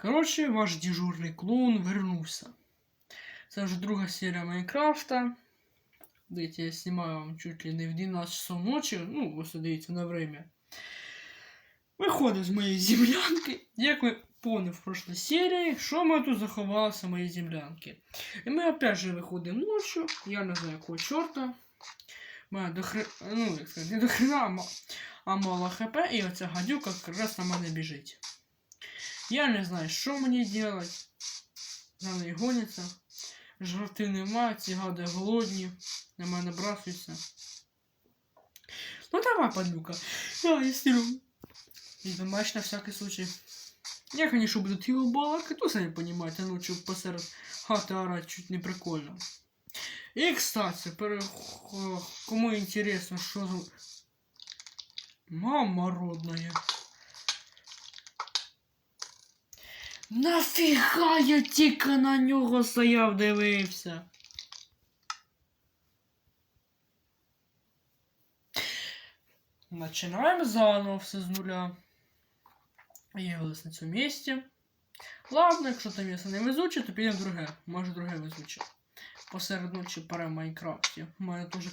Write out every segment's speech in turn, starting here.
Коротше, ваш дежурний клоун вернувся. Це вже друга серія Майнкрафта. Дивіться, я знімаю вам чуть ли не в 12 часов ночі. Ну, ось дивіться на время. Виходить з моєї землянки. Як ви поняли в прошлій серії, що ми тут заховалися в моїй землянки. І ми опять же виходимо ночью. Я не знаю якого чорта. Мене до. Ну, як сказати, не до хрена, а мало хп, і оця гадюка якраз на мене біжить. Я не знаю, що мені делать. За нею гоняться. Жартів немає, ці гади голодні, на мене брасуються. Ну давай, падлюка. Я я стілю. І домаш на всякий случай. Я, конечно, буду його балакати, то самі понимаете, ночью посеред хати орать чуть не прикольно. І, кстати, пере... кому интересно, що за... Мама родная. Нафіга я тільки на нього стояв, дивився. Начинаем заново все з нуля. Явилось на цьому місці. Ладно, якщо там місце не везуче, то підемо друге. Може друге везуче. Посеред ночі пере в Майнкрафті. У мене теж.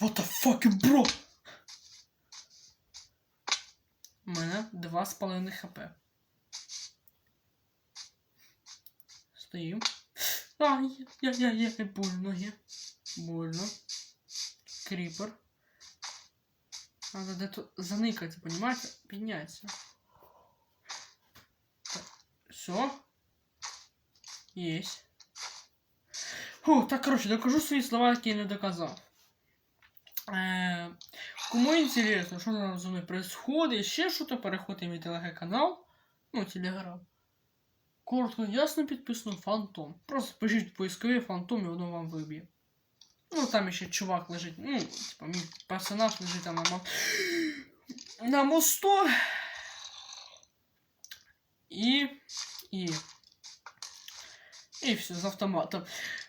What the fuck, bro? У мене 2,5 хп. Стоїм. А, я, я, я, я, больно є. Больно. Кріпер. Надо де-то заникати, понимаете? Підняться. Все. Есть. Фу, так, короче, докажу свої слова, які не доказав. Е, кому интересно, що там зі мною происходит, ще що-то, переходьте в телеграм-канал. Ну, телеграм. Коротко, ясно підписано Фантом. Просто пишіть поискові Фантом і воно вам виб'є. Ну, там ще чувак лежить. Ну, типа, мій персонаж лежить там на, мо... на мосту. І. І. І все, з автоматом.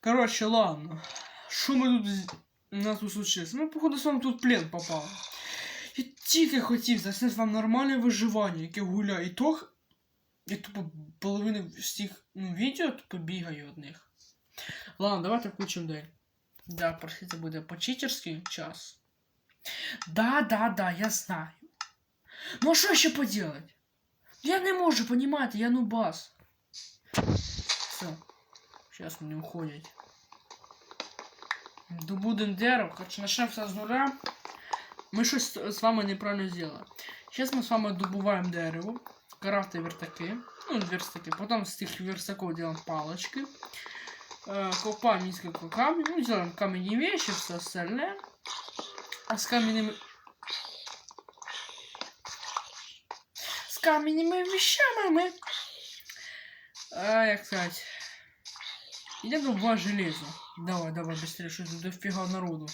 Коротше, ладно. Що ми тут. У нас тут случилось? Ну, походу, вами тут плен попав. Я тільки хотів засняти вам нормальне виживання, яке гуляє. І то. Я тупо половину всіх ну, відео тупо бігаю од них. Ладно, давайте включимо день. Да, просити буде по-читерськи час. Да, да, да, я знаю. Ну а що ще поделать? Я не можу, понимаете, я нубас. Все. Сейчас вони уходять. Добудем дерево, короче, начнем все з нуля. Ми щось з вами неправильно зробили. Сейчас ми з вами добуваємо дерево, крафти вертаки, ну, верстаки, потом з тих верстаков делаем палочки. Э, копаем несколько камней, ну, делаем каменные вещи, все остальное. А с каменными... С каменными вещами мы... А, як сказать... Идем добывать железо. Давай, давай, быстрее, что тут дофига народу.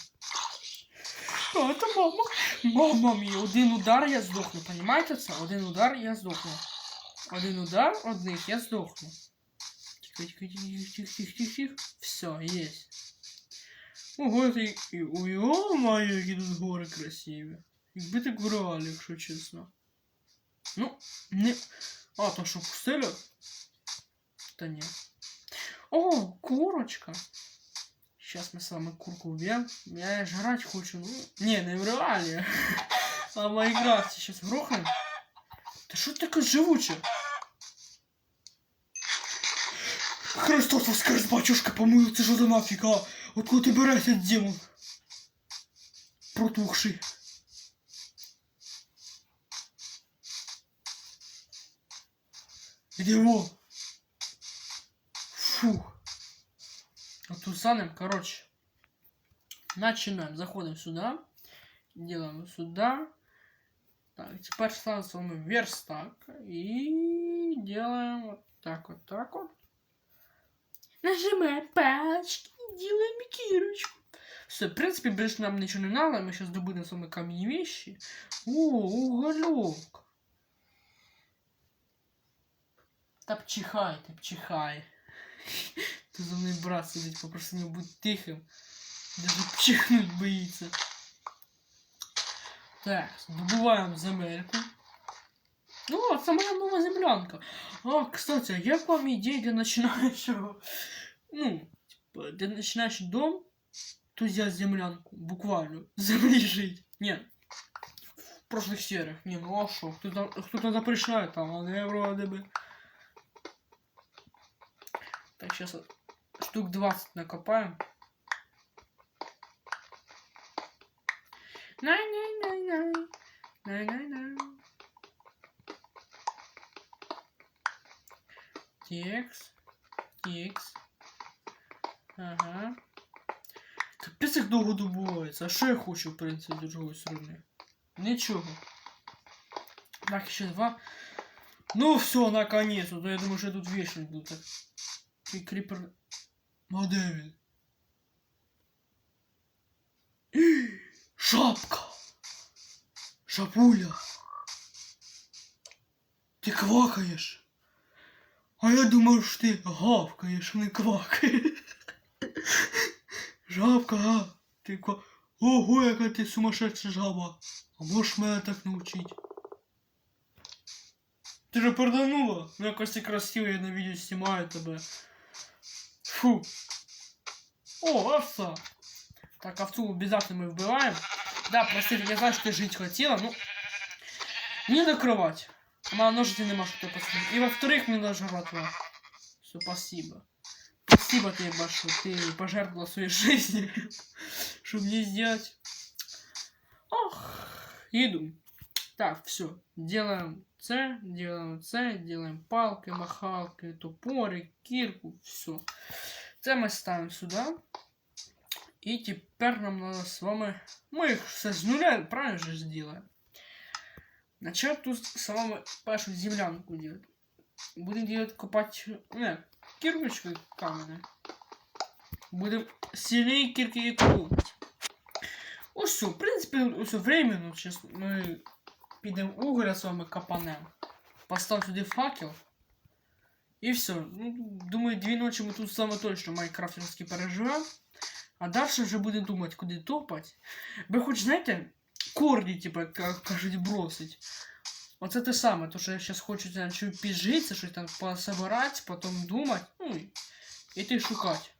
Это мама. Мама мій, один удар я здохну, понимаете це? Один удар я здохну. Один удар одних я здохну. Тихо, тихо, тихо, тихо, тихо, тихо, тихо. Все, есть. Ого, ти... Ой, о, маю, які тут гори красиві. Якби так в якщо чесно. Ну, не... А, то що, пустеля? Та ні. О, курочка. Сейчас мы с вами курку убьем. Я жрать хочу. Ну, не, не в реалі. А в Майнкрафте сейчас грохнем. Та що таке живуче? Христос воскрес, батюшка, помилуй, це що за нафіг, а? Откуда ти берешся, демон? Протухший. Иди вон. Фух. А тут санем, короче. Начинаем. Заходим сюда. Делаем сюда. Так, теперь ставим с вами верстак. И делаем вот так вот так вот. Нажимаем палочки и делаем кирочку. Все, в принципе, больше нам ничего не надо. Мы сейчас добудем с вами камни вещи. О, уголек. Та пчихай, та пчихай. Тут за мною брат сидить, попросив не бути тихим. Даже пчихнуть боїться. Так, добуваємо земельку. Ну, це моя нова землянка. А, кстати, як вам ідея для начинающего? Ну, типа, для начинающий дом, то взять землянку, буквально, землі жить. Ні. В прошлых сериях. Не, ну а шо, кто-то кто запрещает там, а не вроде бы. Так, сейчас штук 20 накопаем. Най-най-най-най. Най-най-най. Текс. Текс. Ага. Капець як довго добувається. А що я хочу, в принципі, з другої сторони? Нічого. Так, ще два. Ну все, наконец. то я думаю, що я тут вішать буду. І кріпер. Ну де він? Шапка! Шапуля! Ти квакаєш? А я думав, що ти гавкаєш, а не квакаєш. Жабка, а? Ти ква... Ого, яка ти сумасшедша жаба. А можеш мене так навчить? Ти же перданула? Ну якось ти красиво, я на відео знімаю тебе. Фу. О, овца. Так, овцу обязательно мы вбиваем. Да, простите, я знаю, что ты жить хотела, ну... Не накрывать. Она ножите не может посмотреть. И во-вторых, мне даже жратва. Все, спасибо. Спасибо тебе большое. Ты пожертвовала своей жизнью, чтобы мне сделать. Ох, иду. Так, все. Делаем С, делаем С, делаем палки, махалки, топори, кирку, все. Це ми ставимо сюди. І тепер нам надо з вами. Ми їх все з нуля, правильно же сделаем. Начать тут з вами першу землянку делать. Будемо делать копать. Не, кирпички камені. Будемо сильні кирки економити. Ось все, в принципі, ось временно. Зараз ми підемо угля з вами копанем. Постав сюди факел. І все. Ну, думаю, дві ночі ми тут саме точно майнкрафтерські переживемо. А далі вже будемо думати, куди топати. Ви хоч знаєте, корні, типу, кажуть, бросить. Оце те саме, то що я зараз хочу чуть піджитися, щось там пособирати, потім думати, ну і іти шукати.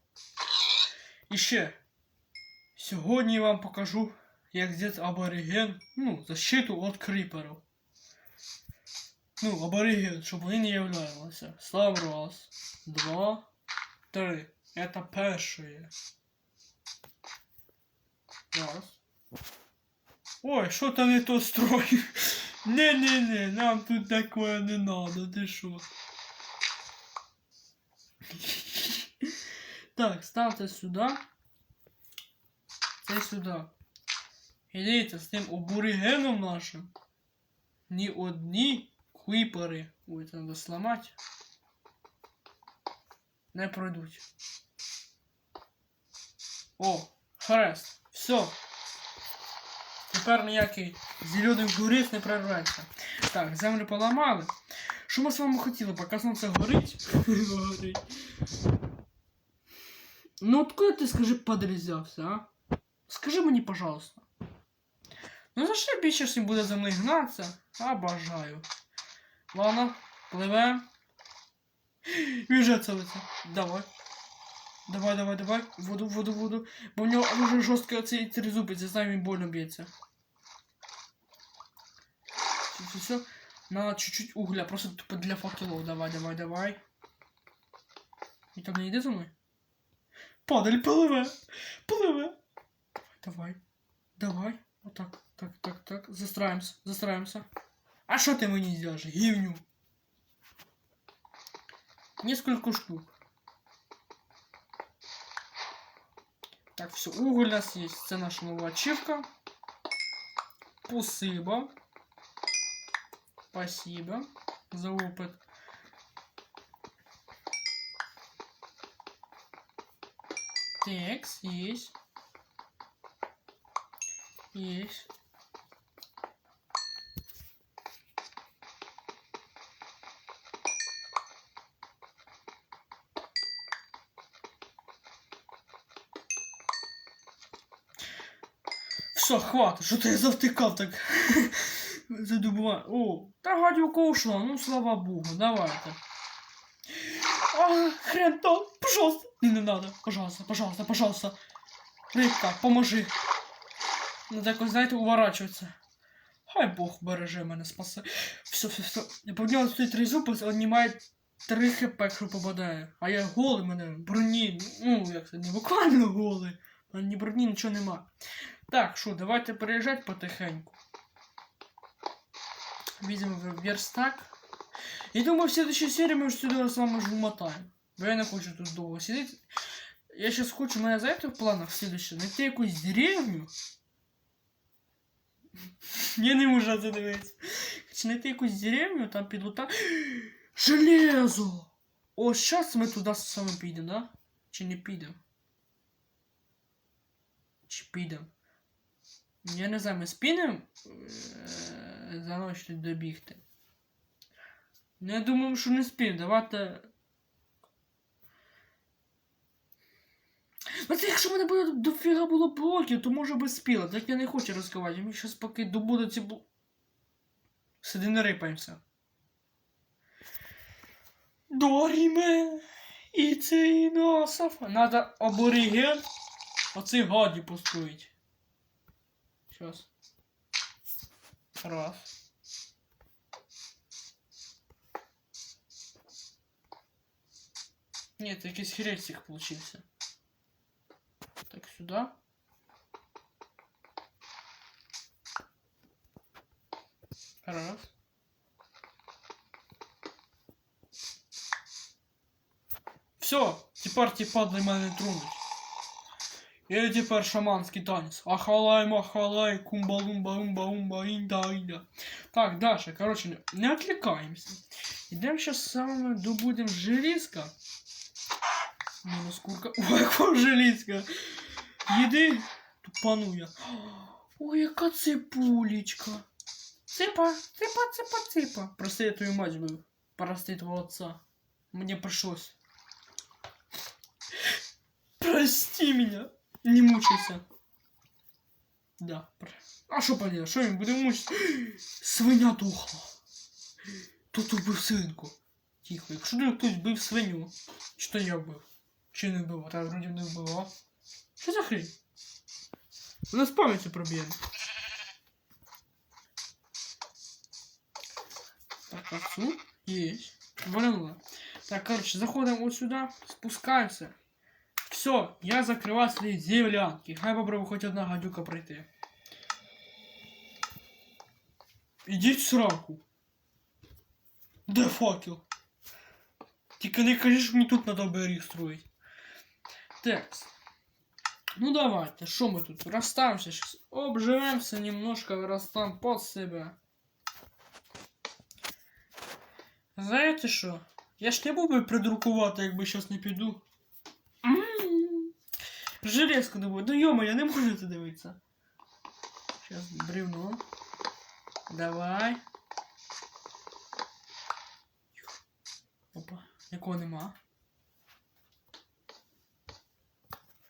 І ще. Сьогодні я вам покажу, як зробити абориген, ну, защиту від кріперів. Ну, абориген, щоб вони не являлися. Слава раз, два, три. Это першее. Раз. Ой, що там не то строю? Не-не-не, нам тут такое не надо, ти що? Так, ставте сюди. Це сюди. І з тим аборигеном нашим. Ні одні кліпери. Ой, це треба сламати. Не пройдуть. О, хрест. Все. Тепер ніякий зелений гурець не прорветься. Так, землю поламали. Що ми з вами хотіли? Показано це горить. горить. Ну откуда ти, скажи, подрізався, а? Скажи мені, пожалуйста. Ну за що більше ж не буде за мною гнатися? Обожаю. Ладно, пливе. Вже целиться. Давай. Давай, давай, давай. Воду, воду, воду. Бо в нього дуже жорстко цей тризубець, я знаю, він больно б'ється. Все, все, все. Надо чуть-чуть угля, просто тупо для факелов. Давай, давай, давай. І там не йде за мною? Падаль, пливе. Пливе. Давай. Давай. Вот так, так, так, так. Застраємося, застраємося. А що ти мені зробиш? Гівню. Несколько штук. Так, все, уголь у нас есть. Це наша нова ачивка. Спасибо. Спасибо за опыт. Текст есть. Есть. Все, хватить, що ти завтикав так. Задубував. О, та гадюка ушла, ну слава богу, давайте. А, хрен там, пожалуйста. Не, не надо, пожалуйста, пожалуйста, пожалуйста. Рибка, поможи. Надо якось, знаєте, уворачуватися. Хай Бог береже мене, спасе. Все, все, все. Я поднял стоїть три зуби, однімає три хп, якщо попадає. А я голий мене, броні, ну, як це, не буквально голий. А ні броні, нічого нема. Так, що, давайте переїжджати потихеньку. Візьмемо верстак. І думаю, в следующей серії ми вже сюди з вами ж вмотаємо. Бо я не хочу тут довго сидіти. Я сейчас хочу, у мене знаєте, в планах следующее, знайти якусь деревню. Я не можу це дивитися. Хочу знайти якусь деревню, там підлута. Железо! О, зараз ми туди саме підемо, да? Чи не підемо? Чи підемо? Я не знаю, ми спінемо е, за ночь тут добігти. Ну, я думаю, що не спів. Давайте. Ну, це якщо в мене буде дофіга було блоків, то може би спіла. Так я не хочу розкривати. Мені щас поки добуду ці бл... Сиди не рипаємося. Доріме! І цей носов. Надо абориген. Оцей гаді построїть. Щас. Раз. Нет, якийсь херельсик получился. Так, сюда. Раз. Все, тепер ті падли мене не трунуть. І тепер шаманський танець. Ахалай, махалай, кумба-лумба, умба, умба, інда, інда. Так, Даша, короче, не, не отвлекаемся. Идем сейчас саме добудем железка. Мінус курка. Ой, яка железка. Їди. Тупану я. Ой, яка ципулечка. Ципа, ципа, ципа, ципа. Прости, я твою мать был. Прости твоего отца. Мне пришлось. Прости меня. Не мучайся. Да. А що поделать? Що він буде мучитися? Свиня тухла. Тут убив свинку. Тихо, якщо тут хтось бив свиню, чи то я вбив? Чи не вбив? Та вроді не вбивав. Що за хрень? У нас пам'яті проб'є. Так, а цю? Есть. Валянула. Так, короче, заходим вот сюда, спускаемся. Все, я закрываю свои землянки. Хай попробую хоть одна гадюка пройти. Ідіть в сраку. Де факел? Тільки не кажи, що мені тут надо берег строить. Так. Ну давайте, що ми тут? Розставимося сейчас. Обживемося немножко, розстам под себе. Знаєте що? Я ж не був би придрукувати, якби щас не піду. Железку думаю, ну йома, я не можу це дивитися. Сейчас бревно. Давай. Опа, якого нема.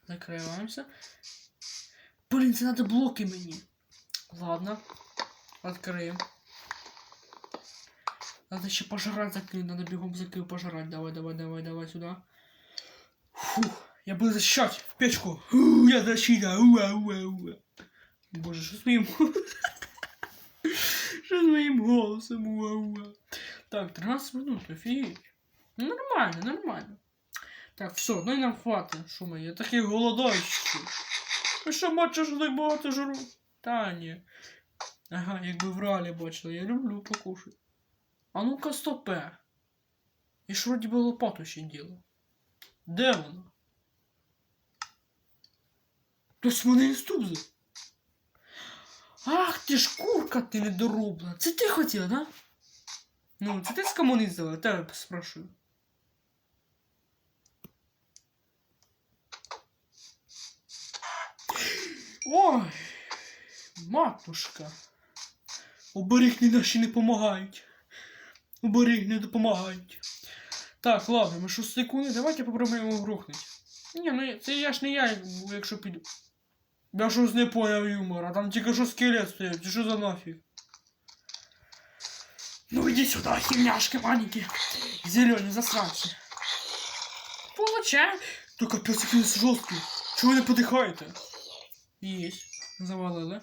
Закриваємося. Блін, це надо блоки мені. Ладно. Откроем. Надо еще пожрать закрыть, надо бегом закрыть, пожрать. Давай, давай, давай, давай сюда. Фух, я буду защищать в печку. Фу, я защита. Уа, уа, уа. Боже, что с моим... Что с моим голосом? Уа, уа. Так, 13 минут, офигеть. Ну, нормально, нормально. Так, все, ну і нам хватить, що я такий голодаючий. Ви що бачиш, що так багато жру? Та ні. Ага, якби в реалі бачили, я люблю покушати. А ну-ка стопе. І ж вроді би лопату ще діло. Де вона? Хтось мене інструзи. Ах ти ж курка ти недороблена. Це ти хотіла, да? Ну, це ти скомунізила, тебе спрашую. Ой, матушка. Оберігні наші не допомагають. Оберіг не допомагають. Так, ладно, ми що секунди, давайте попробуємо грохнути. Ні, ну це я ж не я, якщо піду. Я щось не поняв юмора, там тільки що скелет стояв, чи що за нафіг? Ну иди сюда, химняшки маленькие. Зеленые засранцы. Получай. Да капец, який жорсткий. Чого ви не подихаєте? Есть. Завалили.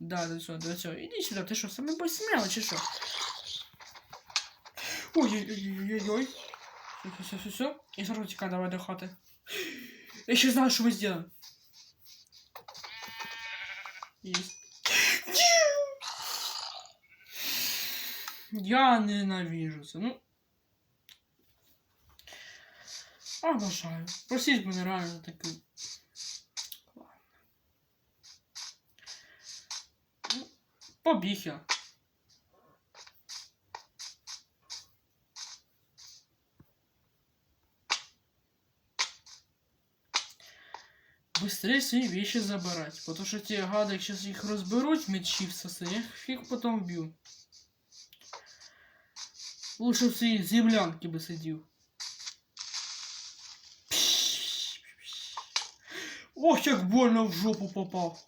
Да, до цього, до цього. Іди сюди, ти що, саме посміла, чи що? Ой-ой-ой-ой-ой. Все, все, все, все. І зараз тікай, давай до хати. Я ще знаю, що ми зробимо. Есть. Я ненавижу це. Ну. Обожаю. Простіть мене реально таке. Ладно. Ну, Побіг я. Быстрее свои вещи забирать. Потому что те гады сейчас их разберут, мечи всосы, я их фиг потом вбью. Лучше в своей землянке бы сидел. Ох, як больно в жопу попал.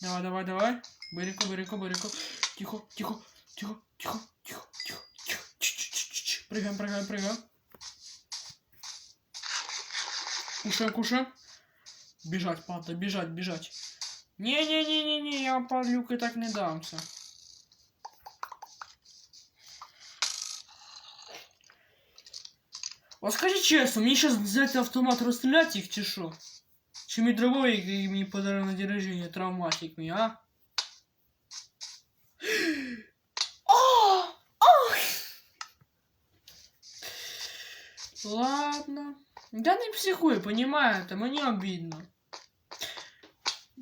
Давай, давай, давай. Береко, береко, береко. Тихо, тихо, тихо, тихо, тихо, тихо, тихо. Ч-ч-ч-ч-ч. Прыгаем, прыгаем, прыгаем. Кушаем, кушаем. Бежать, панда, бежать, бежать. Не-не-не-не-не, я под люкой так не дамся. От скажи чесно, мені зараз взяти автомат розстріляти їх чи що? Чи мій дробовик, який мені подарив на день рождения, травматик мій, а? О! Ой! Ладно. Да не психуй, понимаете, мне обидно.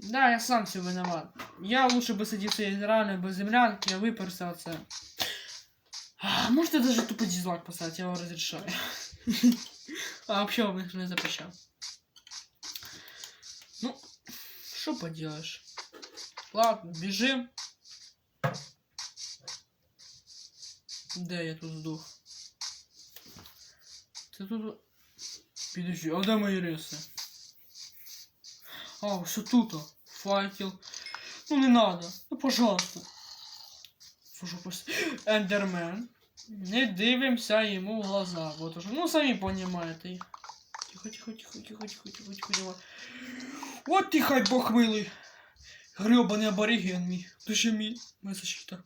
Да, я сам все виноват. Я лучше бы сидел своей реально без землянки, я выперся оце. А, Можете даже тупо дизлайк поставить, я вам разрешаю. А вообще он их не запрещал. Ну, что поделаешь. Ладно, бежим. Да, я тут сдох. Ты тут... Подожди, а де мої риси? А, все тут. Факел. Ну не надо. Ну пожалуйста. Эндермен. Не дивимося йому в глаза. Вот уже. Ну, самі понимаєте. Тихо, тихо, тихо, тихо, тихо, тихо, тихо, тихо. Вот ти бог милий. Гребаний абориген мій. Дуже мій. Моя защита.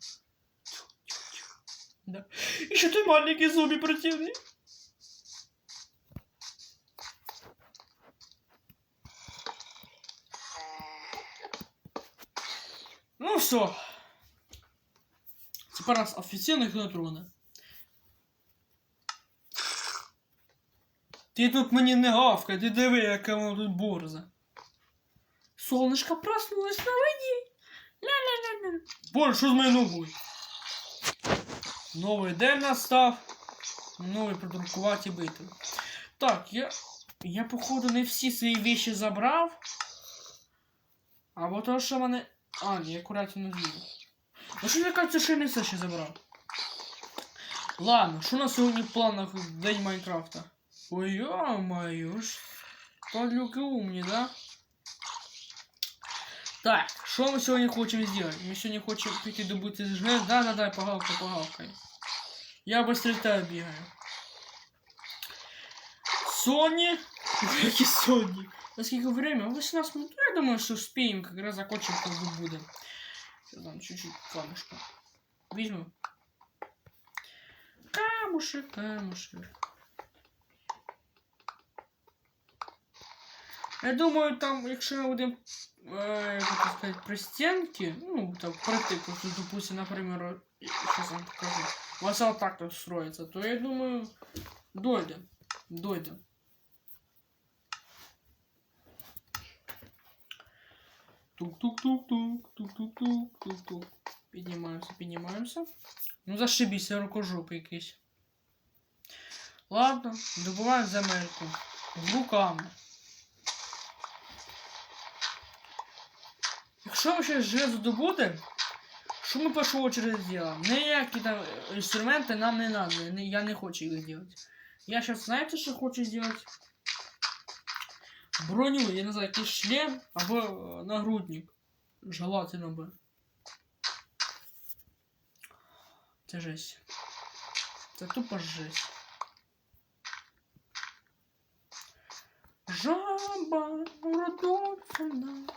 Да. І ще маленький зомбі противний. Ну все. Тепер нас офіційно їх не троне. Ти тут мені не гавкай, ти диви, яка вона тут борза. Солнышко проснулось на воді. Ля-ля-ля-ля. Боже, що з моєю ногою? Новий день настав. Новий продрукувати бити. Так, я. Я, походу, не всі свої вещи забрав. Або то, що мене. А, ні, я акуратно не з'їв. Ну що яка це ще не все ще забрав? Ладно, що на сьогодні в планах в День Майнкрафта? Ой, ё-моё, ж подлюки умні, да? Так, що ми сьогодні хочемо зробити? Ми сьогодні хочемо піти добути ЖГ. Да, да, да, погалка, погалкай. Я быстрее бігаю. Соні? Які Соні? За скільки время? 18 минут. Я думаю, что успеем, как раз закончим, как бы будем. Сейчас там чуть-чуть камушка. Возьму. Камушек, камушек. Я думаю, там, якщо ми будемо, е, як це сказати, при стінки, ну, там, пройти, просто, допустим, например, сейчас вам покажу, у вас так строится, то я думаю, дойдем, дойдем. Тук-тук-тук-тук, тук-тук-тук, тук-тук. Піднімаємося, піднімаємося. Ну зашибісь, я рукожоп якийсь. Ладно, добуваємо земельку. Руками. Якщо ми ще железо добудемо, що ми в першу очередь зробимо? Ніякі там інструменти нам не не- Я не хочу їх зробити. Я зараз знаєте, що хочу зробити? Броню, я не знаю, якийсь шлем або е, нагрудник. Желательно би. Це жесть. Це тупо жесть. Жаба родоцена.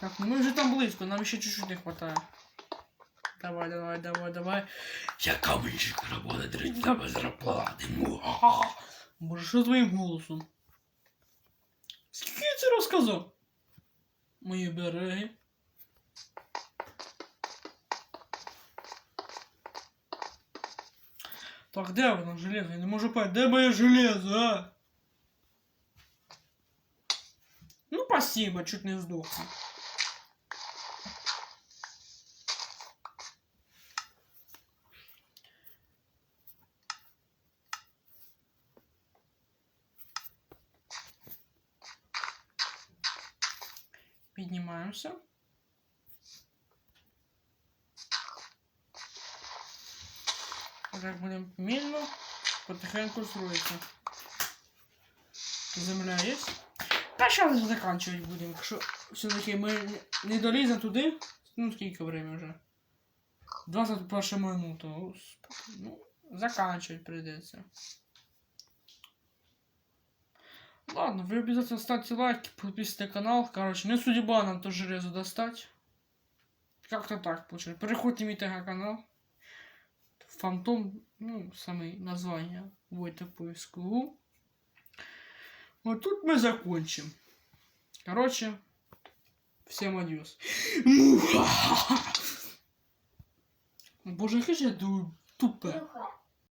Так, ну ми вже там близько, нам ще чуть-чуть не хватає. Давай, давай, давай, давай. Я каменщик работать без зарплаты. Боже, що з твоїм голосом? Скільки я це розказав? Мої береги. Так, де воно железо? Я не можу понять, де моє железо, а? Ну, спасибо, чуть не здох. Піднімаємося. Так будемо медленно, потихеньку строиться. Земля є. Та зараз заканчивать будемо, якщо все-таки ми не- доліземо туди. Ну, скільки время вже? 21 минута. Господи. Ну, заканчивать придеться. Ладно, вы обязательно ставьте лайки, подписывайтесь на канал. Короче, не судьба нам то железо достать. Как-то так получилось. Переходите мой канал. Фантом, ну, самое название вводите по поиску. Вот тут мы закончим. Короче, всем адьос. Боже, яке ж я ду- тупе. Тихо.